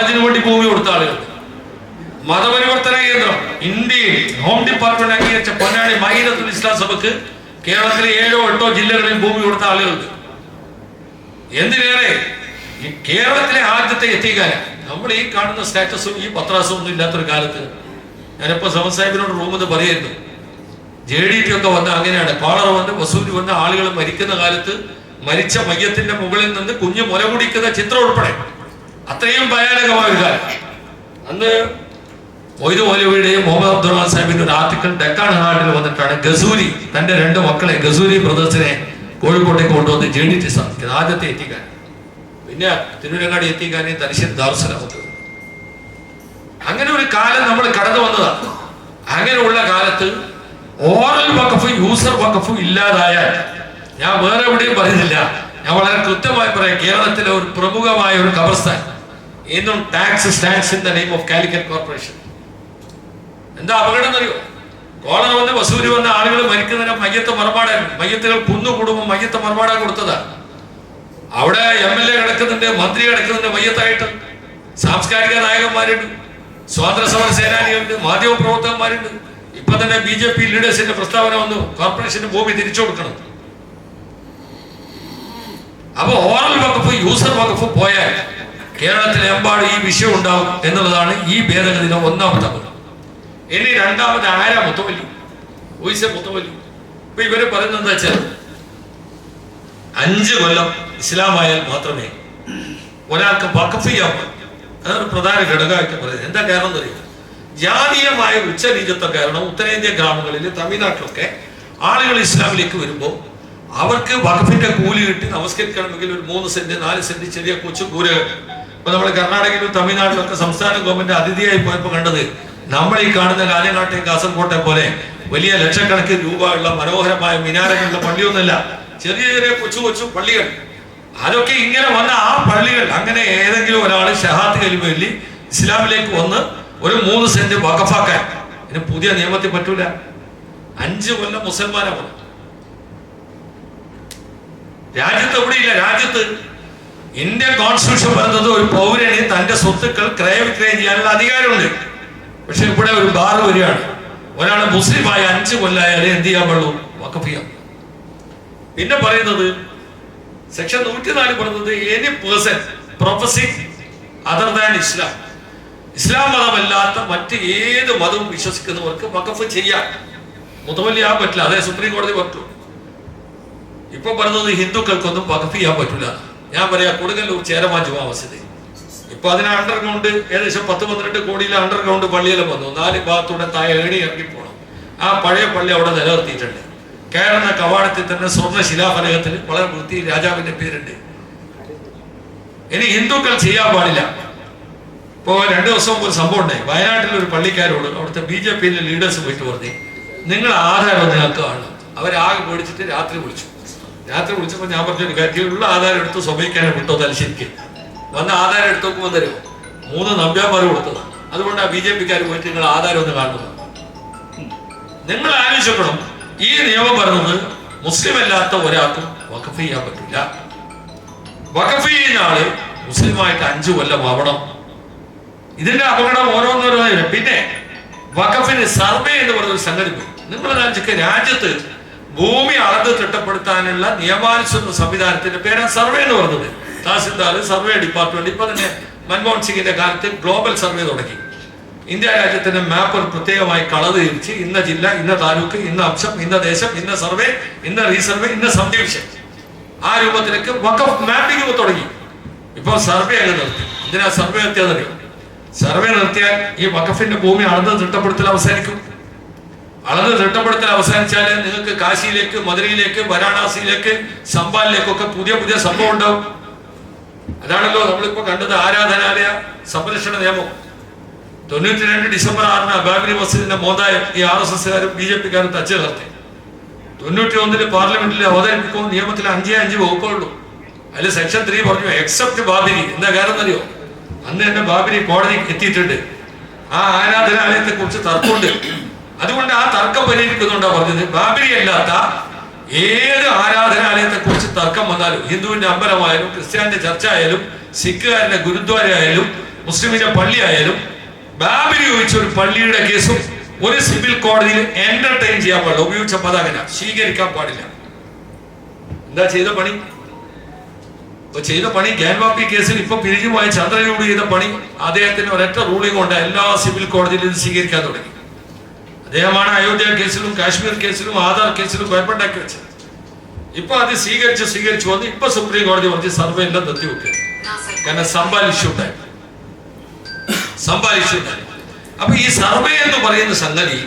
അതിനു വേണ്ടി ഭൂമി കൊടുത്ത ആളുകൾ. മതപരിവർത്തന കേന്ദ്രം ഇന്ത്യയിൽ ഹോം ഡിപ്പാർട്ട്മെന്റ് അംഗീകരിച്ച പൊന്നാടി മൈനത്തുൽ ഇസ്ലാം സഭക്ക് കേരളത്തിലെ ഏഴോ എട്ടോ ജില്ലകളിൽ ഭൂമി കൊടുത്ത ആളുകൾക്ക് എന്തിനേറെ? കേരളത്തിലെ ആദ്യത്തെ എത്തിക്കാരൻ നമ്മൾ ഈ കാണുന്ന സ്റ്റാറ്റസും ഈ പത്രാസും ഒന്നും ഇല്ലാത്തൊരു കാലത്ത് ഞാനിപ്പോ സമസാഹിബിനോട് റൂമെന്ന് പറയുന്നു. ജെ ഡി ടി ഒക്കെ വന്ന അങ്ങനെയാണ്. കോളറ വന്ന് വസൂരി വന്ന ആളുകൾ മരിക്കുന്ന കാലത്ത് മരിച്ച മയ്യത്തിന്റെ മുകളിൽ നിന്ന് കുഞ്ഞു മുല കുടിക്കുന്ന ചിത്രം ഉൾപ്പെടെ. അത്രയും ഭയാനകമായ ഒരു കാലം അന്ന് മൊയ്തു മൗലവിയുടെയും മുഹമ്മദ് അബ്ദുറഹ്മാൻ സാഹിബിന്റെ ഒരു ആർട്ടിക്കൽ ഡെക്കാൻ ഹാർഡിൽ വന്നിട്ടാണ് ഗസൂരി തന്റെ രണ്ട് മക്കളെ ഗസൂരി ബ്രദേഴ്സിനെ കോഴിക്കോട്ടേക്ക് കൊണ്ടുവന്ന് ജെ ഡി ടി സ്ഥാപിക്കുന്നത് ആദ്യത്തെ എത്തിക്കാൻ. പിന്നെ തിരുവരങ്ങാടി എത്തിക്കാനേ തലശ്ശേരി ദാർസലാമത്ത് അങ്ങനെ ഒരു കാലം നമ്മൾ കടന്നു വന്നതാണ് അങ്ങനെയുള്ള കാലത്ത് ഓറൽ വഖഫ് യൂസർ വഖഫ് ഇല്ലാതായാൽ ഞാൻ വേറെ എവിടെയും പറയുന്നില്ല. ഞാൻ വളരെ കൃത്യമായി പറയാം. കേരളത്തിലെ ഒരു പ്രമുഖമായ ഒരു കബർസ്ഥാൻ ഇന്നും tax stands in the name of Calicut corporation എന്താ അപകടം എന്നറിയോ? കോളറ വന്ന് വസൂരി വന്ന ആളുകൾ മരിക്കുന്നതിന് മയ്യത്ത് മറുപാടായിരുന്നു. മയ്യത്തുകൾ കുന്നുകൂടുമ്പോൾ മയ്യത്ത് മറുപാടാൻ കൊടുത്തതാ. അവിടെ എം എൽ എ കിടക്കുന്നുണ്ട് മന്ത്രി കിടക്കുന്നുണ്ട് മയ്യത്തായിട്ട്. സാംസ്കാരിക നായകന്മാരുണ്ട് സ്വാതന്ത്ര്യ സമര സേനാനികളുണ്ട് മാധ്യമ പ്രവർത്തകന്മാരുണ്ട് ഇപ്പൊ തന്നെ ബി ജെ പി ലീഡേഴ്സിന്റെ പ്രസ്താവന വന്നു കോർപ്പറേഷന്റെ ഭൂമി തിരിച്ചു കൊടുക്കണം. അപ്പൊ ഓറൽ വകുപ്പ് യൂസർ വകുപ്പ് പോയാൽ കേരളത്തിലെ എമ്പാട് ഈ വിഷയം ഉണ്ടാവും എന്നുള്ളതാണ് ഈ ഭേദഗതിയുടെ ഒന്നാമത്തെ പദം ഇനി രണ്ടാമത് ആരാ മുത്തവല്ലി? ഓയിസ മുത്തവല്ലി. ഇപ്പൊ ഇവർ പറയുന്നത് എന്താ വെച്ചാൽ അഞ്ച് കൊല്ലം ഇസ്ലാമായാൽ മാത്രമേ ഒരാൾക്ക് വഖഫ് ചെയ്യാൻ അതൊരു പ്രധാന ഘടകമായിട്ട് പറയുന്നത്. എന്താ കാരണം എന്നറിയോ ജാതീയമായ ഉച്ചനീചത്വം കാരണം ഉത്തരേന്ത്യ ഗ്രാമങ്ങളിൽ തമിഴ്നാട്ടിലൊക്കെ ആളുകൾ ഇസ്ലാമിലേക്ക് വരുമ്പോൾ അവർക്ക് വഖഫിന്റെ കൂലി കിട്ടി നമസ്കരിക്കണമെങ്കിൽ ഒരു മൂന്ന് സെന്റ് നാല് സെന്റ് ചെറിയ കൊച്ചു കൂരകൾ ഇപ്പൊ നമ്മൾ കർണാടകയിലും തമിഴ്നാട്ടിലൊക്കെ സംസ്ഥാന ഗവൺമെന്റ് അതിഥിയായി പോയപ്പോൾ കണ്ടത് നമ്മൾ ഈ കാണുന്ന കാലങ്ങാട്ടെ കാസർകോട്ടെ പോലെ വലിയ ലക്ഷക്കണക്കിന് രൂപ ഉള്ള മനോഹരമായ മിനാരങ്ങളുള്ള പള്ളിയൊന്നുമല്ല. ചെറിയ ചെറിയ കൊച്ചു കൊച്ചു പള്ളികൾ. അതൊക്കെ ഇങ്ങനെ വന്ന ആ പള്ളികൾ അങ്ങനെ ഏതെങ്കിലും ഒരാൾ ഷഹാത്ത് കലിമല്ലി ഇസ്ലാമിലേക്ക് വന്ന് ഒരു മൂന്ന് സെന്റ് വകഫാക്കാൻ ഇതിന് പുതിയ നിയമത്തിൽ പറ്റൂല. അഞ്ച് കൊല്ലം മുസൽമാനാണ് രാജ്യത്ത് എവിടെയില്ല? രാജ്യത്ത് ഇന്ത്യൻ കോൺസ്റ്റിറ്റ്യൂഷൻ പറയുന്നത് ഒരു പൗരന് തന്റെ സ്വത്തുക്കൾ ക്രയവിക്രയം ചെയ്യാനുള്ള അധികാരമുണ്ട്. പക്ഷെ ഇവിടെ ഒരു ബാർ വരികയാണ്. ഒരാൾ മുസ്ലിമായ അഞ്ച് കൊല്ലായാലേ എന്ത് ചെയ്യാൻ പാടുള്ളൂ? വഖഫ് ചെയ്യാം. പിന്നെ പറയുന്നത് സെക്ഷൻ നൂറ്റിനാല് പറയുന്നത് any person professing other than Islam Islam മതമല്ലാത്ത മറ്റ് ഏത് മതവും വിശ്വസിക്കുന്നവർക്ക് വക്കഫ് ചെയ്യാം. മുതമല്ലിയാൻ പറ്റില്ല. അതേ സുപ്രീം കോടതി പറ്റൂ ഇപ്പൊ പറയുന്നത് ഹിന്ദുക്കൾക്കൊന്നും വഖഫ് ചെയ്യാൻ പറ്റില്ല ഞാൻ പറയാ കൊടുങ്ങല്ലൂർ ചേരമാൻ ജുമാ മസ്ജിദ് ഇപ്പൊ അതിന് അണ്ടർഗ്രൗണ്ട് ഏകദേശം പത്ത് പന്ത്രണ്ട് കോടിയിലെ അണ്ടർഗ്രൗണ്ട് പള്ളിയിൽ വന്നു. നാല് ഭാഗത്തൂടെ താഴെ ഏണി ഇറങ്ങി പോകണം ആ പഴയ പള്ളി അവിടെ നിലനിർത്തിയിട്ടുണ്ട്. കയറുന്ന കവാടത്തിൽ തന്നെ സ്വർണ ശിലാഫലകത്തിൽ വളരെ വൃത്തി രാജാവിന്റെ പേരുണ്ട്. ഇനി ഹിന്ദുക്കൾ ചെയ്യാൻ പാടില്ല. ഇപ്പോ രണ്ടു ദിവസം ഒരു സംഭവം ഉണ്ടായി. വയനാട്ടിൽ ഒരു പള്ളിക്കാരോട് അവിടുത്തെ ബി ജെ പിയിലെ ലീഡേഴ്സ് പോയിട്ട് പറഞ്ഞു നിങ്ങൾ ആധാരം നിങ്ങൾക്ക് കാണണം. അവരാകെ പേടിച്ചിട്ട് രാത്രി വിളിച്ചു. രാത്രി വിളിച്ചപ്പോൾ ഞാൻ പറഞ്ഞു കാര്യത്തിലുള്ള ആധാരം എടുത്ത് സ്വഭിക്കാനെ വിട്ടോ തലശ്ശേരിക്ക് വന്ന ആധാരം എടുത്ത് നോക്കുമ്പോൾ തരും മൂന്ന് നമ്പ്യാന്മാർ കൊടുത്തതാണ് ആ ബി ജെ പിക്കാർ പോയിട്ട് നിങ്ങൾ ആധാരം ഒന്ന് കാണുന്നത്. നിങ്ങൾ ആലോചിക്കണം ഈ നിയമം പറയുന്നത് മുസ്ലിം അല്ലാത്ത ഒരാൾക്കും വഖഫ് ചെയ്യാൻ പറ്റില്ല വഖഫ് ചെയ്യുന്ന ആൾ മുസ്ലിമായിട്ട് അഞ്ചു കൊല്ലം ആവണം. ഇതിന്റെ അപകടം ഓരോന്നോരോ. പിന്നെ വഖഫിന് സർവേ എന്ന് പറഞ്ഞൊരു സംഗതി നിങ്ങൾ രാജ്യത്ത് ഭൂമി അളന്ന് തിട്ടപ്പെടുത്താനുള്ള നിയമാനുസൃത സംവിധാനത്തിന്റെ പേരാണ് സർവേ എന്ന് പറഞ്ഞത്. തഹസിൽദാർ സർവേ ഡിപ്പാർട്ട്മെന്റ് ഇപ്പൊ തന്നെ മൻമോഹൻ സിംഗിന്റെ കാലത്ത് ഗ്ലോബൽ സർവേ തുടങ്ങി. ഇന്ത്യ രാജ്യത്തിന്റെ മാപ്പ് പ്രത്യേകമായി കളർ തിരിച്ച് ഇന്ന ജില്ല ഇന്ന താലൂക്ക് ഇന്ന അംശം ഇന്ന ദേശം ഇന്ന സർവേ ഇന്ന റീസർവേ ഇന്ന സബ് ആ രൂപത്തിലേക്ക് വഖഫ് മാപ്പിംഗ് തുടങ്ങി. ഇപ്പൊ സർവേ അങ്ങ് നിർത്തി. ഇതിനാ സർവേ നിർത്തിയതറിയോ സർവേ നിർത്തിയാൽ ഈ വക്കഫിന്റെ ഭൂമി അളന്ന് തിട്ടപ്പെടുത്തൽ അവസാനിക്കും. അളന്ന് തിട്ടപ്പെടുത്തൽ അവസാനിച്ചാൽ നിങ്ങൾക്ക് കാശിയിലേക്ക് മധുരയിലേക്ക് വാരാണസിയിലേക്ക് സമ്പാലിലേക്കൊക്കെ പുതിയ പുതിയ സംഭവം ഉണ്ടാവും. അതാണല്ലോ നമ്മളിപ്പോ കണ്ടത് ആരാധനാലയ സംരക്ഷണ നിയമം. തൊണ്ണൂറ്റി രണ്ട് ഡിസംബർ ആറിന് ബാബരി മസ്ജിദിന്റെ മോതായം ഈ ആർ എസ് എസ്സുകാരും ബി ജെ പിക്കാരും തച്ചു നിർത്തി തൊണ്ണൂറ്റി ഒന്നിൽ പാർലമെന്റിൽ അവതരിപ്പിക്കും നിയമത്തിൽ അഞ്ചേ അഞ്ച് വകുപ്പുള്ളൂ അതിൽ സെക്ഷൻ ത്രീ പറഞ്ഞു എക്സെപ്റ്റ് ബാബരി. എന്താ കാരണം എന്നറിയോ? അന്ന് തന്നെ ബാബരി കോടതി എത്തിയിട്ടുണ്ട്. ആ ആരാധനാലയത്തെ കുറിച്ച് തർക്കമുണ്ട്. അതുകൊണ്ട് ആ തർക്കം പരിഹരിക്കുന്നുണ്ടോ പറഞ്ഞത്? ബാബരി അല്ലാത്ത ഏത് ആരാധനാലയത്തെ കുറിച്ച് തർക്കം വന്നാലും ഹിന്ദുവിന്റെ അമ്പലമായാലും ക്രിസ്ത്യാനിന്റെ ചർച്ച ആയാലും സിഖുകാരന്റെ ഗുരുദ്വാര ആയാലും മുസ്ലിമിന്റെ പള്ളി ആയാലും ബാബരി ഉപയോഗിച്ച ഒരു പള്ളിയുടെ കേസും ഒരു സിവിൽ കോടതിയിൽ എന്റർടൈൻ ചെയ്യാൻ പാടില്ല ഉപയോഗിച്ച പതാകന സ്വീകരിക്കാൻ പാടില്ല. എന്താ ചെയ്ത പണി? ചെയ്ത പണി ഗ്യാൻവാപ്പി കേസിൽ ഇപ്പൊ പിരിഞ്ഞുപോയ ചന്ദ്രനോട് ചെയ്ത പണി അദ്ദേഹത്തിന് ഒരൊറ്റ റൂളിംഗ് കൊണ്ട് എല്ലാ സിവിൽ കോടതിയിലും സ്വീകരിക്കാൻ തുടങ്ങി. അദ്ദേഹമാണ് അയോധ്യ കേസിലും കാശ്മീർ കേസിലും ആധാർ കേസിലും കുഴപ്പമുണ്ടാക്കി വെച്ചത്. ഇപ്പൊ അത് സ്വീകരിച്ച് സ്വീകരിച്ചു വന്ന് ഇപ്പൊ സുപ്രീം കോടതി പറഞ്ഞ് സർവേ എല്ലാം നിർത്തിവെക്കുക. കാരണം സമ്പാൽ ഇഷ്യൂ ഉണ്ടായി. സമ്പാൽ ഇഷ്യൂ ഉണ്ടായി. അപ്പൊ ഈ സർവേ എന്ന് പറയുന്ന സംഗതി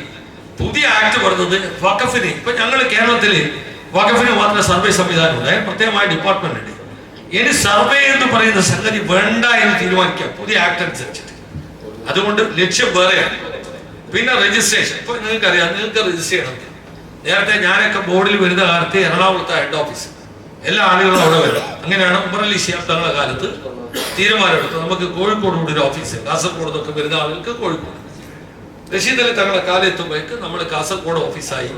പുതിയ ആക്ട് പറഞ്ഞത് വഖഫിന്. ഇപ്പൊ ഞങ്ങൾ കേരളത്തിൽ വഖഫിന് മാത്രം സർവേ സംവിധാനം ഉണ്ട് അതിന് പ്രത്യേകമായ ഡിപ്പാർട്ട്മെന്റ് ഉണ്ട്. ഇനി സർവേ എന്ന് പറയുന്ന സംഗതി വേണ്ട എന്ന് തീരുമാനിക്കാം പുതിയ ആക്ട് അനുസരിച്ചിട്ട്. അതുകൊണ്ട് ലക്ഷ്യം വേറെയാണ്. പിന്നെ രജിസ്ട്രേഷൻ ഇപ്പൊ നിങ്ങൾക്കറിയാം നിങ്ങൾക്ക് രജിസ്റ്റർ ചെയ്യണം. നേരത്തെ ഞാനൊക്കെ ബോർഡിൽ വരുന്ന കാലത്ത് എറണാകുളത്തെ ഹെഡ് ഓഫീസ് എല്ലാ ആളുകളും അവിടെ വരും. അങ്ങനെയാണ് ഷിയാബ് തങ്ങളുടെ കാലത്ത് തീരുമാനമെടുത്തത്. നമുക്ക് കോഴിക്കോട് കൂടി ഒരു ഓഫീസ് കാസർഗോഡ് നിന്നൊക്കെ വരുന്ന ആളുകൾക്ക് കോഴിക്കോട്. റഷീദ് അലി തങ്ങളുടെ കാലത്തെത്തുമ്പോഴേക്ക് നമ്മൾ കാസർഗോഡ് ഓഫീസായി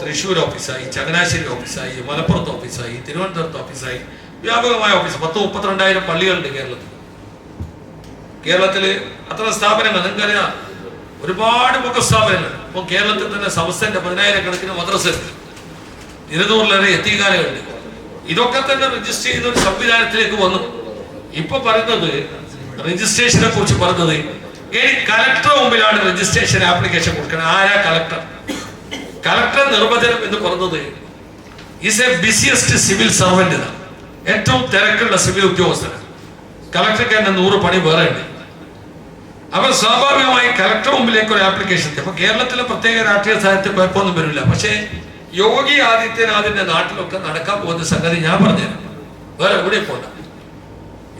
തൃശ്ശൂർ ഓഫീസായി ചങ്ങനാശ്ശേരി ഓഫീസായി മലപ്പുറത്ത് ഓഫീസായി തിരുവനന്തപുരത്ത് ഓഫീസായി വ്യാപകമായ ഓഫീസ് പത്ത് മുപ്പത്തിരണ്ടായിരം പള്ളികളുണ്ട് കേരളത്തിൽ. കേരളത്തിൽ അത്ര സ്ഥാപനങ്ങൾ. നിങ്ങൾക്കറിയാം ഒരുപാട് മദ്രസ്ഥാപനങ്ങൾ സ്ഥാപനങ്ങൾ ഇപ്പൊ കേരളത്തിൽ തന്നെ സമസ്തന്റെ പതിനായിരക്കണക്കിന് മദ്രസ ഇരുന്നൂറിലേറെ എത്തിക്കാനുകളുണ്ട് ഇതൊക്കെ തന്നെ രജിസ്റ്റർ ചെയ്യുന്ന ഒരു സംവിധാനത്തിലേക്ക് വന്നു. ഇപ്പൊ പറയുന്നത് രജിസ്ട്രേഷനെ കുറിച്ച് പറഞ്ഞത് ഇനി കലക്ടർ മുമ്പിലാണ് രജിസ്ട്രേഷൻ ആപ്ലിക്കേഷൻ കൊടുക്കുന്നത് ആരാ കലക്ടർ കലക്ടർ നിർവചനം എന്ന് പറഞ്ഞത് is a busiest civil servant ഏറ്റവും തിരക്കുള്ള സിവിൽ ഉദ്യോഗസ്ഥനാണ്. കലക്ടർക്ക് തന്നെ നൂറ് പണി വേറെ ഉണ്ട് അപ്പൊ സ്വാഭാവികമായി കലക്ടർ മുമ്പിലേക്ക് ഒരു ആപ്ലിക്കേഷൻ അപ്പൊ കേരളത്തിലെ പ്രത്യേക രാഷ്ട്രീയ സാഹിത്യം കുഴപ്പമൊന്നും വരില്ല. പക്ഷേ യോഗി ആദിത്യനാഥിന്റെ നാട്ടിലൊക്കെ നടക്കാൻ പോകുന്ന സംഗതി ഞാൻ പറഞ്ഞുതരാം. വേറെ എവിടെ പോണ്ട.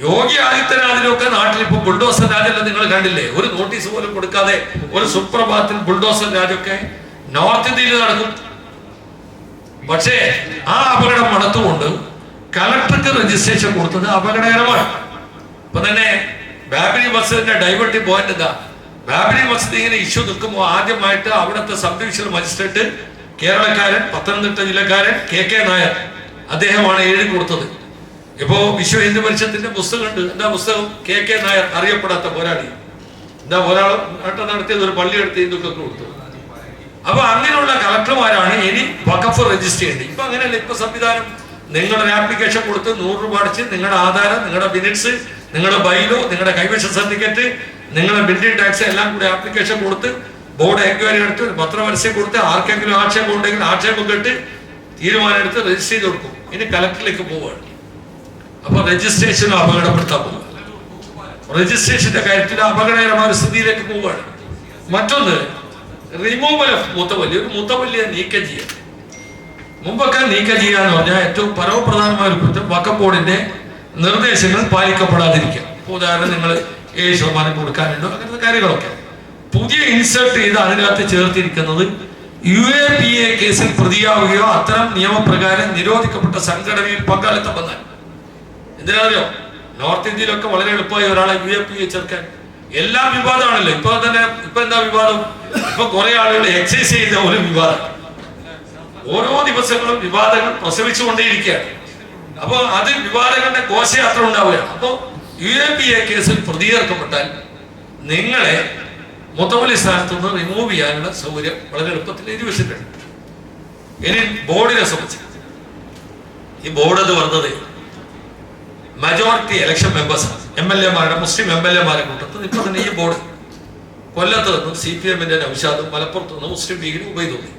യോഗി ആദിത്യനാഥിനൊക്കെ നാട്ടിൽ ഇപ്പൊ ബുൾഡോസർ രാജല്ല നിങ്ങൾ കണ്ടില്ലേ? ഒരു നോട്ടീസ് പോലും കൊടുക്കാതെ ഒരു സുപ്രഭാതത്തിൽ ബുൾഡോസർ രാജൊക്കെ നോർത്ത് ഇന്ത്യയിൽ നടക്കും. പക്ഷേ ആ അപകടം മണത്തുകൊണ്ട് കലക്ടർക്ക് രജിസ്ട്രേഷൻ കൊടുത്തത് അപകടകരമാണ്. ഇപ്പൊ തന്നെ ബാബരി മസ്ജിദിന്റെ ഡൈവേർട്ടി പോയിന്റ് എന്താ? ബാബരി മസ്ജിദ് ഇങ്ങനെ ഇഷ്യൂ നിൽക്കുമ്പോൾ ആദ്യമായിട്ട് അവിടുത്തെ സബ് ഡിവിഷൻ മജിസ്ട്രേറ്റ് കേരളക്കാരൻ പത്തനംതിട്ട ജില്ലക്കാരൻ കെ കെ നായർ അദ്ദേഹമാണ് എഴുതി കൊടുത്തത്. ഇപ്പോ വിശ്വ ഹിന്ദു പരിഷത്തിന്റെ പുസ്തകമുണ്ട്. എന്താ പുസ്തകം? കെ കെ നായർ അറിയപ്പെടാത്ത പോരാളി. എന്താ ഒരാൾ നേട്ടം നടത്തിയത് ഒരു പള്ളി എടുത്ത് ഹിന്ദുക്കൾക്ക് കൊടുത്തു. അപ്പൊ അങ്ങനെയുള്ള കളക്ടർമാരാണ് ഇനി വഖഫ് രജിസ്റ്റർ ചെയ്യേണ്ടത്. ഇപ്പൊ അങ്ങനെയല്ല ഇപ്പൊ സംവിധാനം. നിങ്ങളുടെ ആപ്ലിക്കേഷൻ കൊടുത്ത് നൂറ് രൂപ അടച്ച് നിങ്ങളുടെ ആധാരം നിങ്ങളുടെ മിനിറ്റ്സ് നിങ്ങളുടെ ബൈലോ നിങ്ങളുടെ കൈവശ സർട്ടിഫിക്കറ്റ് നിങ്ങളുടെ ബിൽഡിംഗ് ടാക്സ് എല്ലാം കൂടി ആപ്ലിക്കേഷൻ കൊടുത്ത് ബോർഡ് എൻക്വയറി എടുത്ത് ഒരു പത്രപരസ്യം കൊടുത്ത് ആർക്കെങ്കിലും ആക്ഷേപം ഉണ്ടെങ്കിൽ ആക്ഷേപം കെട്ട് തീരുമാനം എടുത്ത് രജിസ്റ്റർ ചെയ്ത് കൊടുക്കും. ഇനി കലക്ടറിലേക്ക് പോവുകയാണ്. അപ്പൊ രജിസ്ട്രേഷൻ അപകടപ്പെടുത്താൻ പോകും രജിസ്ട്രേഷന്റെ കാര്യത്തിൽ അപകടകരമായ സ്ഥിതിയിലേക്ക് പോവുകയാണ്. മറ്റൊന്ന് റിമൂവൽ ഓഫ് മുത്തവല്ലി. ഒരു മുത്തവല്ലിയെ നീക്കം ചെയ്യുക മുമ്പൊക്കെ നീക്കം ചെയ്യുക എന്ന് പറഞ്ഞാൽ ഏറ്റവും പരമപ്രധാനമായ ഒരു കുറ്റം വക്കം ബോർഡിന്റെ നിർദ്ദേശങ്ങൾ പാലിക്കപ്പെടാതിരിക്കുക ഉദാഹരണം നിങ്ങൾ ഏഴ് ശതമാനം കൊടുക്കാനുണ്ടോ? അങ്ങനത്തെ കാര്യങ്ങളൊക്കെ. പുതിയ ഇൻസേർട്ട് ചെയ്ത് അതിനകത്ത് ചേർത്തിരിക്കുന്നത് യു എ പി എ കേസിൽ പ്രതിയാവുകയോ അത്തരം നിയമപ്രകാരം നിരോധിക്കപ്പെട്ട സംഘടനയിൽ പങ്കാളിത്തം വന്നാൽ. എന്തിനാണെന്നറിയോ? നോർത്ത് ഇന്ത്യയിലൊക്കെ വളരെ എളുപ്പമായി ഒരാളെ യു എ പി എ ചേർക്കാൻ. എല്ലാം വിവാദമാണല്ലോ. ഇപ്പൊ തന്നെ ഇപ്പൊ എന്താ വിവാദം? ഇപ്പൊ കുറെ ആളുകൾ എക്സൈസ് ചെയ്യുന്ന ഒരു വിവാദം. ഓരോ ദിവസങ്ങളും വിവാദങ്ങൾ പ്രസവിച്ചുകൊണ്ടേയിരിക്കുകയാണ്. അപ്പൊ അത് വിവാദങ്ങളുടെ ഘോഷയാത്ര ഉണ്ടാവുകയാണ്. അപ്പൊ യു എ പി എ കേസിൽ പ്രതികർക്കപ്പെട്ടാൽ നിങ്ങളെ മുത്തവലി സ്ഥാനത്ത് നിന്ന് റിമൂവ് ചെയ്യാനുള്ള സൗകര്യം വളരെ എളുപ്പത്തിൽ വെച്ചിട്ടുണ്ട്. ഇനി ബോർഡിനെ സംബന്ധിച്ച്. ഈ ബോർഡ് അത് പറഞ്ഞത് മെജോറിറ്റി ഇലക്ഷൻ മെമ്പേഴ്സാണ് എം എൽ എമാരുടെ മുസ്ലിം എം എൽ എമാരെ കൂട്ടത്തിൽ ഇപ്പൊ തന്നെ ഈ ബോർഡ് കൊല്ലത്ത് നിന്നും സി പി എമ്മിന്റെ നൌഷാദും മലപ്പുറത്ത് നിന്ന് മുസ്ലിം ലീഗിന് ഉപയോഗി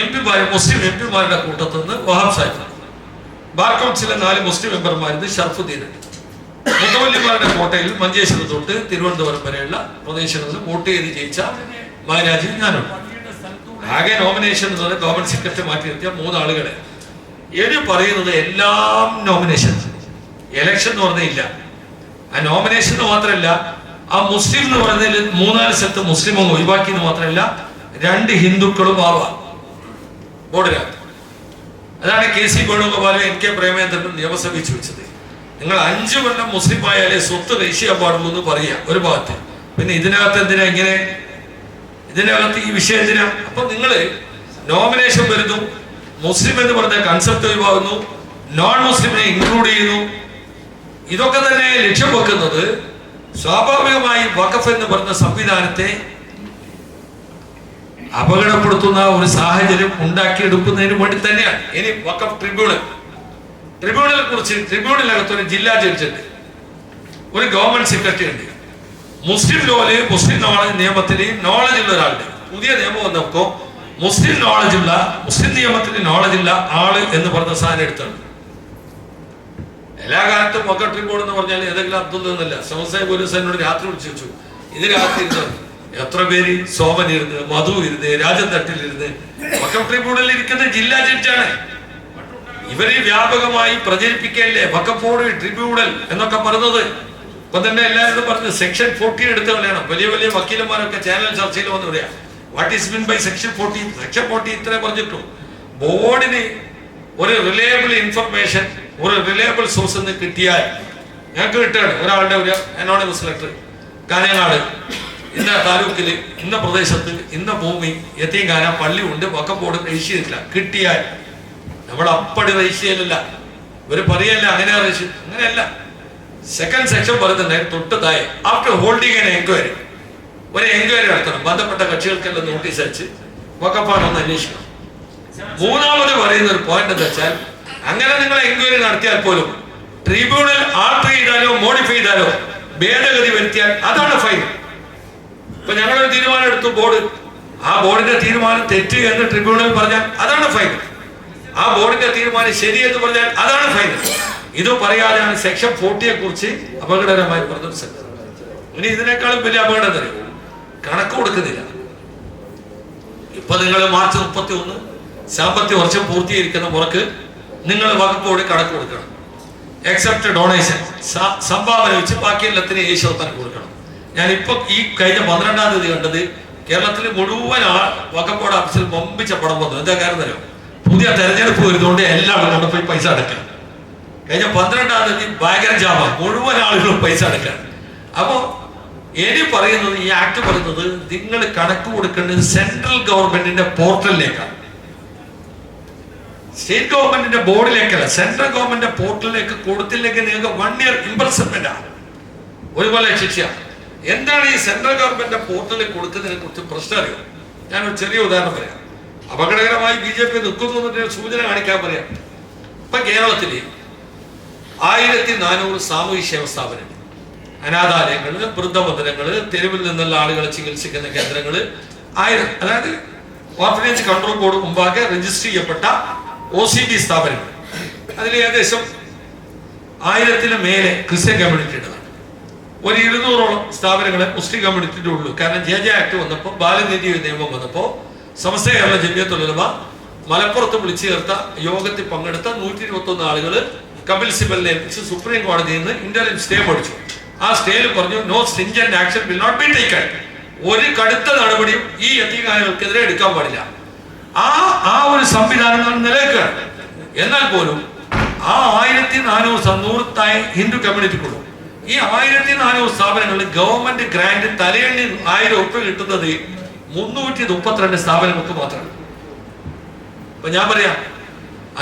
എം പിമാരും മുസ്ലിം എം പിമാരുടെ കൂട്ടത്തിൽ നിന്ന് വഹാബ് സാഹിബ് ബാർ കൗൺസിലെ നാല് മുസ്ലിം മെമ്പർമാരിൽ ഷർഫുദ്ദീനുണ്ട് മുത്തവല്ലിമാരുടെ കോട്ടയിൽ മഞ്ചേശ്വരം തൊട്ട് തിരുവനന്തപുരം വരെയുള്ള പ്രദേശങ്ങളിൽ വോട്ട് ചെയ്ത് ജയിച്ച മഹാരാജി ഞാനുണ്ട് ആകെ നോമിനേഷൻ എന്ന് പറഞ്ഞാൽ ഗവൺമെന്റ് സെക്രട്ടറി മാറ്റി നിർത്തിയ മൂന്നാളുകളെ എനി പറയുന്നത് എല്ലാം നോമിനേഷൻ എലക്ഷൻ എന്ന് പറഞ്ഞില്ല ആ നോമിനേഷൻ മാത്രമല്ല ആ മുസ്ലിം എന്ന് പറയുന്നതിൽ മൂന്നാൽ സ്ഥലത്ത് മുസ്ലിമും ഒഴിവാക്കി എന്ന് മാത്രമല്ല രണ്ട് ഹിന്ദുക്കളും ആവാം. ബോർഡിനകത്ത് അതാണ് കെ സി വേണുഗോപാലും എൻ കെ പ്രേമേന്ദ്രനും നിയമസഭയിൽ ചോദിച്ചത്. നിങ്ങൾ അഞ്ചു കൊല്ലം മുസ്ലിം ആയാലേ സ്വത്ത് രജിസ്റ്റർ പാടുള്ളൂ എന്ന് പറയാം ഒരു ഭാഗത്ത്. പിന്നെ ഇതിനകത്ത് എന്തിനാ ഇങ്ങനെ? ഇതിനകത്ത് ഈ വിഷയം എന്തിനാ? അപ്പൊ നിങ്ങൾ നോമിനേഷൻ വരുന്നു മുസ്ലിം എന്ന് പറഞ്ഞ കൺസെപ്റ്റ് ഒഴിവാകുന്നു നോൺ മുസ്ലിമിനെ ഇൻക്ലൂഡ് ചെയ്യുന്നു. ഇതൊക്കെ തന്നെ ലക്ഷ്യം വെക്കുന്നത് സ്വാഭാവികമായി വഖഫ് എന്ന് പറഞ്ഞ സംവിധാനത്തെ അപകടപ്പെടുത്തുന്ന ഒരു സാഹചര്യം ഉണ്ടാക്കിയെടുക്കുന്നതിന് വേണ്ടി തന്നെയാണ്. ഇനി വക്കഫ് ട്രിബ്യൂണൽ. ട്രിബ്യൂണലിനെ കുറിച്ച് ട്രിബ്യൂണലിനകത്ത് ഒരു ജില്ലാ ജഡ്ജുണ്ട് ഒരു ഗവൺമെന്റ് സെക്രട്ടറി ഉണ്ട്. മുസ്ലിം ലോയിൽ മുസ്ലിം നോളജ് നിയമത്തിലെയും നോളജ് ഉള്ള ഒരാളുണ്ട്. പുതിയ നിയമം വന്നപ്പോ മുസ്ലിം നോളജ് ഉള്ള മുസ്ലിം നിയമത്തിൽ നോളജ് ഉള്ള ആൾ എന്ന് പറഞ്ഞ സാധനം എടുത്താണ്. എല്ലാ കാലത്തും വക്കഫ് ട്രിബ്യൂണൽ എന്ന് പറഞ്ഞാൽ ഏതെങ്കിലും അബ്ദുൾ എന്നല്ല. സമസായ പോലീസ് എന്നോട് രാത്രി വിളിച്ചു ഇത് രാത്രി എത്ര പേര്? സോമൻ ഇരുന്ന് മധു ഇരുന്ന് രാജത്തട്ടിൽ ഇരുന്ന്. വക്കഫ് ട്രിബ്യൂണലിൽ ഇരിക്കുന്ന ജില്ലാ ജഡ്ജാണ്. ഇവർ വ്യാപകമായി പ്രചരിപ്പിക്കല്ലേ? വക്കപ്പോട് ട്രിബ്യൂണൽ എന്നൊക്കെ പറഞ്ഞത്. ഇപ്പൊ തന്നെ എല്ലാവരും പറഞ്ഞു സെക്ഷൻ ഫോർട്ടീൻ എടുത്ത് കളയണം. വലിയ വലിയ വക്കീലന്മാരൊക്കെ ചാനൽ ചർച്ചയിൽ വന്ന് പറയാം what is mean by section fourteen section fourteen ഇത്രേ പറഞ്ഞിട്ടു ബോർഡിന് ഒരു റിലയബിൾ ഇൻഫർമേഷൻ ഒരു റിലയബിൾ സോഴ്സ് നിന്ന് കിട്ടിയാൽ ഞങ്ങൾക്ക് കിട്ടുകയാണ്. ഒരാളുടെ ഒരു അനോണിമസ് ലെറ്റർ കാഞ്ഞങ്ങാട്. ഇന്ന താലൂക്കിൽ ഇന്ന പ്രദേശത്ത് ഇന്ന ഭൂമി ഉണ്ട് വക്കപ്പോട് രജിസ്റ്റർ കിട്ടിയാൽ നമ്മൾ അപ്പടി രജിസ്റ്റർ ചെയ്യലില്ല. ഇവർ പറയല്ല അങ്ങനെ രജിസ്റ്റർ അങ്ങനെയല്ല. സെക്കൻഡ് സെക്ഷൻ പറയുന്നുണ്ടായി തൊട്ട് താഴെ. ആഫ്റ്റർ ഹോൾഡിംഗ് ആൻ എൻക്വയറി ഒരു എൻക്വയറി നടത്തണം. ബന്ധപ്പെട്ട കക്ഷികൾക്കെല്ലാം നോട്ടീസ് അയച്ച് വക്കപ്പാടൊന്ന് അന്വേഷിക്കണം. മൂന്നാമത് പറയുന്ന ഒരു പോയിന്റ് എന്താ വെച്ചാൽ അങ്ങനെ നിങ്ങൾ എൻക്വയറി നടത്തിയാൽ പോലും ട്രിബ്യൂണൽ ആൾട്ടർ ചെയ്താലോ മോഡിഫൈ ചെയ്താലോ ഭേദഗതി വരുത്തിയാൽ അതാണ് ഫൈൻ ഇപ്പൊ ഞങ്ങളൊരു തീരുമാനം എടുത്തു ബോർഡ്. ആ ബോർഡിന്റെ തീരുമാനം തെറ്റ് എന്ന് ട്രിബ്യൂണൽ പറഞ്ഞാൽ അതാണ് ഫൈനൽ ആ ബോർഡിന്റെ തീരുമാനം ശരി എന്ന് പറഞ്ഞാൽ അതാണ് ഫൈനൽ ഇത് പറയാതെയാണ് സെക്ഷൻ ഫോർട്ടിയെ കുറിച്ച് അപകടകരമായി പ്രദർശനം സെക്ഷൻ ഇനി ഇതിനേക്കാളും വലിയ അപകടം തരും കണക്ക് കൊടുക്കുന്നില്ല. ഇപ്പൊ നിങ്ങൾ മാർച്ച് മുപ്പത്തി ഒന്ന് സാമ്പത്തിക വർഷം പൂർത്തീകരിക്കുന്ന മുറക്ക് നിങ്ങൾ വകുപ്പോട് കണക്ക് കൊടുക്കണം. എക്സെപ്റ്റ് ഡൊണേഷൻ സംഭാവന വെച്ച് ബാക്കി എല്ലാത്തിനും ഏഴ് കൊടുക്കണം. ഞാൻ ഇപ്പൊ ഈ കഴിഞ്ഞ പന്ത്രണ്ടാം തീയതി കണ്ടത് കേരളത്തിൽ മുഴുവൻ വക്കപ്പോട ഓഫീസിൽ ബൊമ്പിച്ച പടം വന്നു. എന്താ കാരണം തരും പുതിയ തെരഞ്ഞെടുപ്പ് വരുന്നതുകൊണ്ട് എല്ലാവരും കൊണ്ട് പോയി പൈസ അടക്കാം കഴിഞ്ഞ പന്ത്രണ്ടാം തീയതി ഭയങ്കര ജാമ. മുഴുവൻ ആളുകളും പൈസ അടക്കാൻ അപ്പോ ഇനി പറയുന്നത് ഈ ആക്ട് പറയുന്നത് നിങ്ങൾ കണക്ക് കൊടുക്കേണ്ടത് സെൻട്രൽ ഗവൺമെന്റിന്റെ പോർട്ടലിലേക്കാണ് സ്റ്റേറ്റ് ഗവൺമെന്റിന്റെ ബോർഡിലേക്കല്ല സെൻട്രൽ ഗവൺമെന്റിന്റെ പോർട്ടലിലേക്ക് കൊടുത്തില്ലെങ്കിൽ നിങ്ങൾക്ക് വൺ ഇയർ ഇംപ്രസ്മെന്റ് ആണ് ഒരുപോലെ ശിക്ഷ എന്താണ് ഈ സെൻട്രൽ ഗവൺമെന്റ് പോർട്ടലിൽ കൊടുക്കുന്നതിനെ കുറിച്ച് പ്രശ്നം അറിയോ? ഒരു ചെറിയ ഉദാഹരണം പറയാം. അപകടകരമായി ബി ജെ പി നിൽക്കുന്നു സൂചന കാണിക്കാൻ പറയാം. ഇപ്പൊ കേരളത്തിൽ ആയിരത്തി നാനൂറ് സാമൂഹ്യ സേവ സ്ഥാപനങ്ങൾ അനാഥാലയങ്ങൾ വൃദ്ധമന്ദിരങ്ങൾ തെരുവിൽ നിന്നുള്ള ആളുകളെ ചികിത്സിക്കുന്ന കേന്ദ്രങ്ങൾ ആയിരം അതായത് ഓർഫനേജ് കൺട്രോൾ ബോർഡ് മുമ്പാകെ രജിസ്റ്റർ ചെയ്യപ്പെട്ട ഒ സി ബി സ്ഥാപനങ്ങൾ. അതിൽ ഏകദേശം ആയിരത്തിന് മേലെ ക്രിസ്ത്യൻ കമ്മ്യൂണിറ്റിയുടേതാണ് ഒരു ഇരുന്നൂറോളം സ്ഥാപനങ്ങളെ മുസ്ലിം കമ്മ്യൂണിറ്റിയുടെ ഉള്ളൂ കാരണം ജെ ജെ ആക്ട് വന്നപ്പോൾ ബാലനീതി നിയമം വന്നപ്പോൾ സമസ്ത കേരള ജമിയത്തുലമ മലപ്പുറത്ത് വിളിച്ചു ചേർത്ത യോഗത്തിൽ പങ്കെടുത്ത നൂറ്റി ഇരുപത്തി ഒന്ന് ആളുകൾ കപിൽ സിബലിനെ ഏൽപ്പിച്ച് സുപ്രീം കോടതിയിൽ നിന്ന് ഇന്റർനെറ്റ് സ്റ്റേ പഠിച്ചു ആ സ്റ്റേയിൽ പറഞ്ഞു no stringent action will not be taken ഒരു കടുത്ത നടപടിയും ഈ എത്തിക്കാനുകൾക്കെതിരെ എടുക്കാൻ പാടില്ല. ആ ആ ഒരു സംവിധാനം നിലനിൽക്കുകയാണ്. എന്നാൽ പോലും ആ ആയിരത്തി നാനൂറ് നൂറത്തായ ഹിന്ദു കമ്മ്യൂണിറ്റിക്കുള്ളൂ. ഈ ആയിരത്തി നാനൂറ് സ്ഥാപനങ്ങളിൽ ഗവൺമെന്റ് ഗ്രാന്റ് തലയെണ്ണി ആയിരം ഉപ്പ് കിട്ടുന്നത് മുന്നൂറ്റി മുപ്പത്തിരണ്ട് സ്ഥാപനങ്ങൾക്ക് മാത്രമാണ്. അപ്പൊ ഞാൻ പറയാം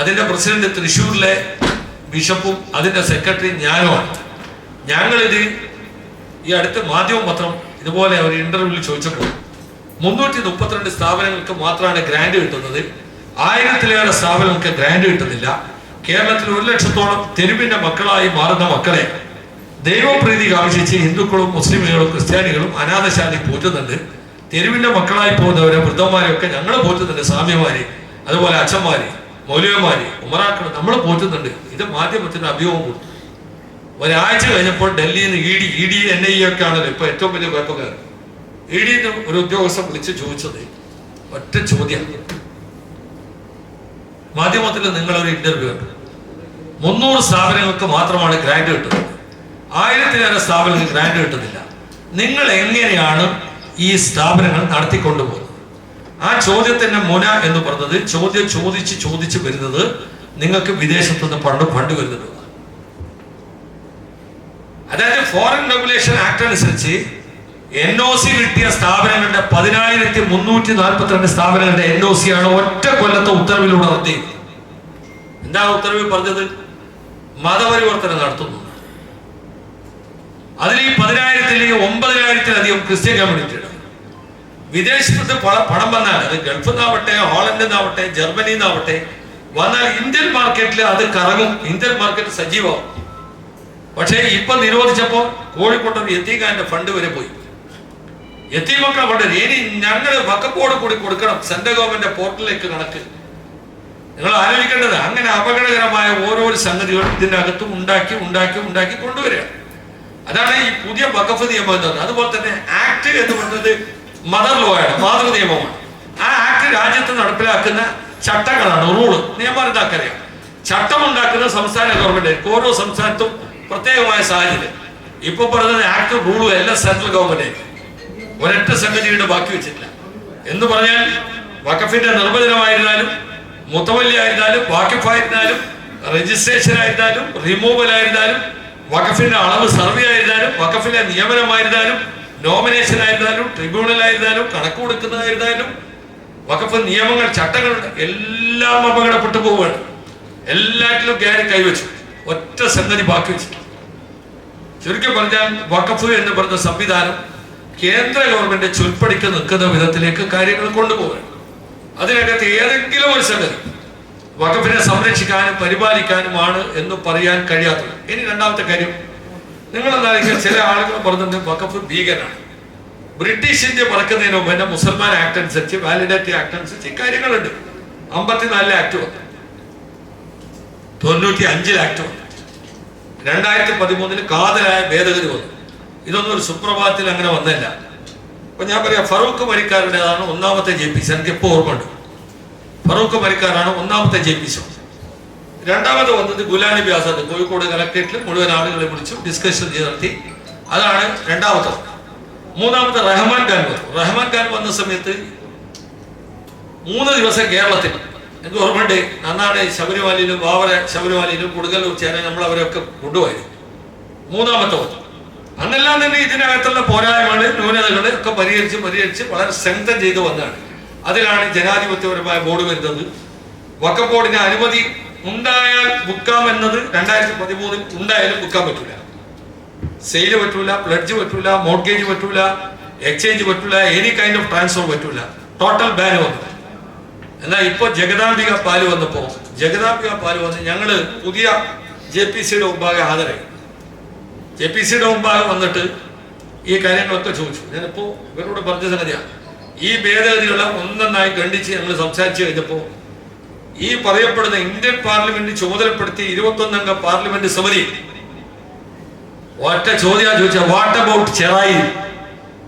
അതിന്റെ പ്രസിഡന്റ് തൃശ്ശൂരിലെ ബിഷപ്പും അതിന്റെ സെക്രട്ടറി ഞാനുമാണ് ഞങ്ങളിത് ഈ അടുത്ത മാധ്യമ പത്രം ഇതുപോലെ ഒരു ഇന്റർവ്യൂവിൽ ചോദിച്ചപ്പോൾ മുന്നൂറ്റി മുപ്പത്തിരണ്ട് സ്ഥാപനങ്ങൾക്ക് മാത്രമാണ് ഗ്രാന്റ് കിട്ടുന്നത്. ആയിരത്തിലേറെ സ്ഥാപനങ്ങൾക്ക് ഗ്രാന്റ് കിട്ടുന്നില്ല. കേരളത്തിൽ ഒരു ലക്ഷത്തോളം തെരുവിന്റെ മക്കളായി മാറുന്ന മക്കളെ ദൈവപ്രീതി കാക്ഷിച്ച് ഹിന്ദുക്കളും മുസ്ലിമുകളും ക്രിസ്ത്യാനികളും അനാഥശാലി പോറ്റുന്നുണ്ട്. തെരുവിന്റെ മക്കളായി പോകുന്നവരെ വൃദ്ധന്മാരെയൊക്കെ ഞങ്ങൾ പോറ്റുന്നുണ്ട് സ്വാമിമാര് അതുപോലെ അച്ഛന്മാര് മൗലികമാര് ഉമറാക്കൾ നമ്മൾ പോറ്റുന്നുണ്ട്. ഇത് മാധ്യമത്തിന്റെ അഭിയോഗം കൊടുത്തു ഒരാഴ്ച കഴിഞ്ഞപ്പോൾ ഡൽഹിയിൽ നിന്ന് E D E D N I ഒക്കെ ആണല്ലോ ഇപ്പൊ ഏറ്റവും വലിയ കുഴപ്പക്കാർ. ഇ ഡി ഒരു ഉദ്യോഗസ്ഥൻ വിളിച്ച് ചോദിച്ചത് ഒറ്റ ചോദ്യം മാധ്യമത്തിൽ നിങ്ങളൊരു ഇന്റർവ്യൂ ഉണ്ട് മുന്നൂറ് സ്ഥാപനങ്ങൾക്ക് മാത്രമാണ് ഗ്രാൻഡ് കിട്ടുന്നത്. ആയിരത്തിലേറെ സ്ഥാപനങ്ങൾ ഗ്രാൻഡ് കിട്ടുന്നില്ല. നിങ്ങൾ എങ്ങനെയാണ് ഈ സ്ഥാപനങ്ങൾ നടത്തിക്കൊണ്ടുപോകുന്നത്? ആ ചോദ്യത്തിന്റെ മുന എന്ന് പറഞ്ഞത് ചോദ്യം ചോദിച്ച് ചോദിച്ച് വരുന്നത് നിങ്ങൾക്ക് വിദേശത്തുനിന്ന് പണ്ട് ഫണ്ട് വരുന്നുണ്ട് അതായത് ഫോറിൻ റെഗുലേഷൻ ആക്ട് അനുസരിച്ച് എൻ ഒ സി കിട്ടിയ സ്ഥാപനങ്ങളുടെ പതിനായിരത്തി മുന്നൂറ്റി നാൽപ്പത്തിരണ്ട് സ്ഥാപനങ്ങളുടെ എൻ ഒ സി ആണ് ഒറ്റ കൊല്ലത്തെ ഉത്തരവിലൂടെ നടത്തിയത്. എന്താ ഉത്തരവിൽ പറഞ്ഞത്? മതപരിവർത്തനം നടത്തുന്നു. അതിൽ ഈ പതിനായിരത്തിൽ ഒമ്പതിനായിരത്തിലധികം ക്രിസ്ത്യൻ കമ്മ്യൂണിറ്റിയുടെ വിദേശത്ത് പല പണം വന്നാൽ അത് ഗൾഫിൽ നിന്നാവട്ടെ ഹോളണ്ടിൽ നിന്നാവട്ടെ ജർമ്മനിയിൽ നിന്നാവട്ടെ വന്നാൽ ഇന്ത്യൻ മാർക്കറ്റിൽ അത് കറങ്ങും. ഇന്ത്യൻ മാർക്കറ്റ് സജീവമാവും. പക്ഷേ ഇപ്പൊ നിരോധിച്ചപ്പോൾ കോഴിക്കോട്ട് എത്തിക്കാന്റെ ഫണ്ട് വരെ പോയി. എത്തിമക്കളെ ഫണ്ട് ഇനി ഞങ്ങൾ വക്കപ്പോട് കൂടി കൊടുക്കണം സെൻട്രൽ ഗവൺമെന്റ് പോർട്ടലിലേക്ക് കണക്ക്. നിങ്ങൾ ആലോചിക്കേണ്ടത് അങ്ങനെ അപകടകരമായ ഓരോരോ സംഗതികളും അകത്തും ഉണ്ടാക്കി ഉണ്ടാക്കി ഉണ്ടാക്കി കൊണ്ടുവരിക അതാണ് ഈ പുതിയ വഖഫ് നിയമം എന്ന് പറയുന്നത് അതുപോലെ തന്നെ ആക്ട് എന്ന് പറയുന്നത് മദർ ലോ ആണ് മാതൃ നിയമമാണ്. ആ ആക്ട് രാജ്യത്ത് നടപ്പിലാക്കുന്ന ചട്ടങ്ങളാണ് റൂൾ. നിയമം എന്താക്കറിയാം ചട്ടം ഉണ്ടാക്കുന്ന സംസ്ഥാന ഗവൺമെന്റ് ഓരോ സംസ്ഥാനത്തും പ്രത്യേകമായ സാഹചര്യം. ഇപ്പൊ പറയുന്നത് ആക്ട് റൂളും എല്ലാം സെൻട്രൽ ഗവൺമെന്റ് ഒരൊറ്റ സംഗതിയുടെ ബാക്കി വെച്ചിട്ടില്ല. എന്ന് പറഞ്ഞാൽ വഖഫിന്റെ നിർവചനമായിരുന്നാലും മുത്തവല്ലി ആയിരുന്നാലും വാക്കിഫായിരുന്നാലും രജിസ്ട്രേഷൻ ആയിരുന്നാലും റിമൂവൽ ആയിരുന്നാലും വഖഫിന്റെ അളവ് സർവേ ആയിരുന്നാലും വഖഫിലെ നിയമനമായിരുന്നാലും നോമിനേഷൻ ആയിരുന്നാലും ട്രിബ്യൂണൽ ആയിരുന്നാലും കണക്ക് കൊടുക്കുന്നതായിരുന്നാലും വഖഫ് നിയമങ്ങൾ ചട്ടങ്ങൾ എല്ലാം അപകടപ്പെട്ടു പോവുകയാണ്. എല്ലാറ്റിലും കയറി കൈവച്ചു. ഒറ്റ സംഗതി ബാക്കി വെച്ചിട്ടില്ല ചുരുക്കി പറഞ്ഞാൽ വഖഫ് എന്ന് പറഞ്ഞ സംവിധാനം കേന്ദ്ര ഗവൺമെന്റ് ചുൽപ്പടിക്ക് നിൽക്കുന്ന വിധത്തിലേക്ക് കാര്യങ്ങൾ കൊണ്ടുപോവുകയാണ്. അതിനകത്ത് ഏതെങ്കിലും ഒരു സംഗതി വഖഫിനെ സംരക്ഷിക്കാനും പരിപാലിക്കാനുമാണ് എന്ന് പറയാൻ കഴിയാത്തത്. ഇനി രണ്ടാമത്തെ കാര്യം. നിങ്ങൾ എന്താ ചില ആളുകൾ പറഞ്ഞിട്ടുണ്ട് വകഫ് ഭീകരാണ് ബ്രിട്ടീഷ് ഇന്ത്യ പറക്കുന്നതിന് മുമ്പ് തന്നെ മുസൽമാൻ ആക്ട് അനുസരിച്ച് വാലിഡേറ്റി ആക്ട് അനുസരിച്ച് കാര്യങ്ങളുണ്ട്. അമ്പത്തിനാലിലെ ആക്ട് വന്നു. തൊണ്ണൂറ്റി അഞ്ചിൽ ആക്ട് വന്നു. രണ്ടായിരത്തി പതിമൂന്നിൽ കാതലായ ഭേദഗതി വന്നു. ഇതൊന്നും ഒരു സുപ്രഭാതത്തിൽ അങ്ങനെ വന്നില്ല അപ്പൊ ഞാൻ പറയാം ഫറൂഖ് മരിക്കാരുടേതാണ് ഒന്നാമത്തെ ജെ പി. സി എനിക്ക് ഇപ്പോൾ ഓർമ്മയുണ്ട്? ഫറൂഖ് മരിക്കാറാണ് ഒന്നാമത്തെ ജെ പി ശോ രണ്ടാമത് വന്നത് ഗുലാം നബി ആസാദ് കോഴിക്കോട് കലക്ട്രേറ്റിൽ മുഴുവൻ ആളുകളെ വിളിച്ചു ഡിസ്കഷൻ ചെയ്ത് നടത്തി. അതാണ് രണ്ടാമത്തെ മൂന്നാമത്തെ റഹ്മാൻ ഖാൻ വന്നു. റഹ്മാൻ ഖാൻ വന്ന സമയത്ത് മൂന്ന് ദിവസം കേരളത്തിൽ. എനിക്ക് ഓർമ്മയുണ്ട് അന്നാണ് ശബരിമലയിലും വാവര ശബരിമലയിലും കൊടുക്കല്ലൂർ ചേരാൻ നമ്മൾ അവരൊക്കെ കൊണ്ടുപോയത്. മൂന്നാമത്തെ വന്നു അന്നെല്ലാം തന്നെ ഇതിനകത്തുള്ള പോരായ്മകൾ ന്യൂനതകൾ ഒക്കെ പരിഹരിച്ച് പരിഹരിച്ച് വളരെ സ്ട്രെങ്തൻ ചെയ്തു വന്നതാണ്. അതിലാണ് ജനാധിപത്യപരമായ ബോർഡ് വരുന്നത്. വക്ക ബോർഡിന് അനുമതി ഉണ്ടായാൽ ബുക്കാം എന്നത് രണ്ടായിരത്തി പതിമൂന്നിൽ ഉണ്ടായാലും ബുക്കാൻ പറ്റൂല. സെയിൽ പറ്റൂല പ്ലഡ്ജ് പറ്റൂല മോർഗേജ് പറ്റൂല എക്സ്ചേഞ്ച് പറ്റൂല എനി കൈൻഡ് ഓഫ് ട്രാൻസ്ഫർ പറ്റൂല. ടോട്ടൽ ബാൻ വന്നു. എന്നാൽ ഇപ്പോൾ ജഗദാംബിക പാൽ വന്നപ്പോൾ ജഗദാംബിക പാൽ വന്ന് ഞങ്ങൾ പുതിയ ജെ പി സിയുടെ മുമ്പാകെ ഹാജരായി. ജെ പി സിയുടെ മുമ്പാകെ വന്നിട്ട് ഈ കാര്യങ്ങളൊക്കെ ചോദിച്ചു. ഞാനിപ്പോൾ ഇവരോട് പറഞ്ഞ സംഗതിയാണ്. ഈ ഭേദഗതികളെ ഒന്നൊന്നായി ഖണ്ഡിച്ച് ഞങ്ങൾ സംസാരിച്ചു കഴിഞ്ഞപ്പോ ഈ പറയപ്പെടുന്ന ഇന്ത്യൻ പാർലമെന്റ് ചുമതലപ്പെടുത്തിയ ഇരുപത്തൊന്നംഗ പാർലമെന്റ് സമിതി ഒറ്റ ചോദ്യം ചോദിച്ച വാട്ട് അബൌട്ട് ചെറായി?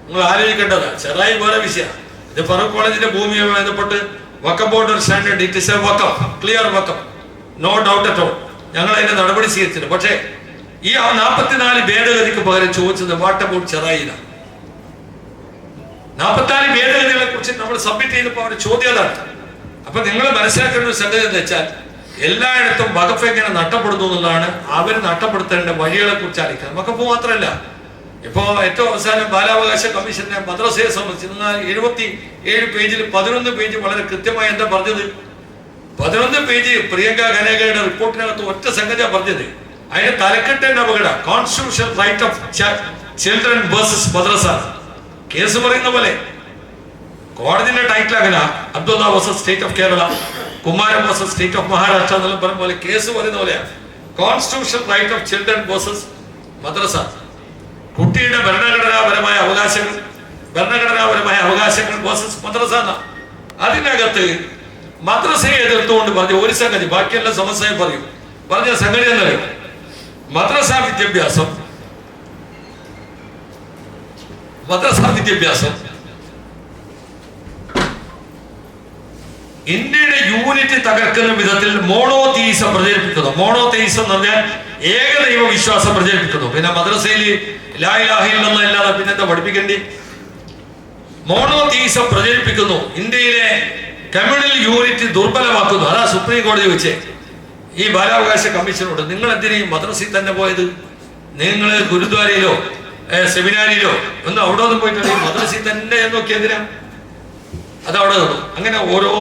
നിങ്ങൾ ആലോചിക്കേണ്ടത് ചെറായി വേറെ വിഷയം. ഇത് പറ കോളേജിന്റെ ഭൂമിയുമായി ബന്ധപ്പെട്ട് Vakkom border standard it is a Vakkom clear വക്കം. നോ ഡൗട്ട് അറ്റ് ഓൾ ഞങ്ങൾ അതിന്റെ നടപടി സ്വീകരിച്ചിട്ടുണ്ട്. പക്ഷേ ഈ നാൽപ്പത്തിനാല് ഭേദഗതിക്ക് പകരം ചോദിച്ചത് വാട്ട് അബൌട്ട് ചെറായിലാണ് നാൽപ്പത്തിനാല് ഭേദഗതികളെ കുറിച്ച് നമ്മൾ സബ്മിറ്റ് ചെയ്തപ്പോൾ അവർ ചോദ്യം അതാണ്. അപ്പൊ നിങ്ങൾ മനസ്സിലാക്കേണ്ട ഒരു സംഗതി എന്ന് വെച്ചാൽ എല്ലായിടത്തും വകഫ് എങ്ങനെ നഷ്ടപ്പെടുന്നു എന്നുള്ളതാണ് അവർ നഷ്ടപ്പെടുത്തേണ്ട വഴികളെ കുറിച്ച് അറിയിക്കുന്നത് വകഫ് മാത്രമല്ല. ഇപ്പോ ഏറ്റവും അവസാനം ബാലാവകാശ കമ്മീഷന്റെ മദ്രസയെ സംബന്ധിച്ച് എഴുപത്തി ഏഴ് പേജിൽ പതിനൊന്ന് പേജ് വളരെ കൃത്യമായി എന്താ പറഞ്ഞത്? പതിനൊന്ന് പേജ് പ്രിയങ്ക ഖനേഗയുടെ റിപ്പോർട്ടിനകത്ത് ഒറ്റ സംഗതിയാണ് പറഞ്ഞത്. അതിന്റെ തലക്കെട്ടേണ്ട അപകട. Constitution right of children versus madrasa. Case പറയുന്ന പോലെ കോടതിന്റെ ടൈറ്റിൽ അങ്ങനെ Abdulla versus state of Kerala Kumaran versus state of Maharashtra എന്നെല്ലാം പറഞ്ഞ പോലെ കേസ് പറയുന്ന പോലെയാണ് constitution right of children versus മദ്രസ. കുട്ടിയുടെ ഭരണഘടനാപരമായ അവകാശങ്ങൾ ഭരണഘടനാപരമായ അവകാശങ്ങൾ വേഴ്സസ് മദ്രസ അതിനകത്ത് മദ്രസയെ എതിർത്തുകൊണ്ട് പറഞ്ഞ ഒരു സംഗതി ബാക്കിയെല്ലാം സമസ്യയും പറയും. പറഞ്ഞ സംഗതി എന്നറിയാം മദ്രസ വിദ്യാഭ്യാസം മദ്രസ വിദ്യാഭ്യാസം. ഇന്ത്യയുടെ യൂണിറ്റ് തകർക്കുന്ന വിധത്തിൽ മോണോതീസം പ്രചരിപ്പിക്കുന്നു. മോണോതീസം എന്ന് പറഞ്ഞാൽ ഏകദൈവ വിശ്വാസം പ്രചരിപ്പിക്കുന്നു. പിന്നെ മദ്രസയിൽ ലായിലാഹില്ലെന്ന് അല്ലാതെ പിന്നെ എന്താ പഠിപ്പിക്കേണ്ടി? മോണോതീസം പ്രചരിപ്പിക്കുന്നു. ഇന്ത്യയിലെ കമ്മ്യൂണൽ യൂണിറ്റ് ദുർബലമാക്കുന്നു. അതാ സുപ്രീം കോടതി വെച്ച് ഈ ബാലാവകാശ കമ്മീഷനോട് നിങ്ങൾ എന്തിനാ മദ്രസയിൽ തന്നെ പോയത്? നിങ്ങൾ ഗുരുദ്വാരയിലോ സെമിനാരിയിലോ? ഒന്നും അവിടെ ഒന്നും പോയിട്ടില്ല മദ്രസി തന്നെ നോക്കിയതിനാ. അത് അവിടെ നിന്നു. അങ്ങനെ ഓരോ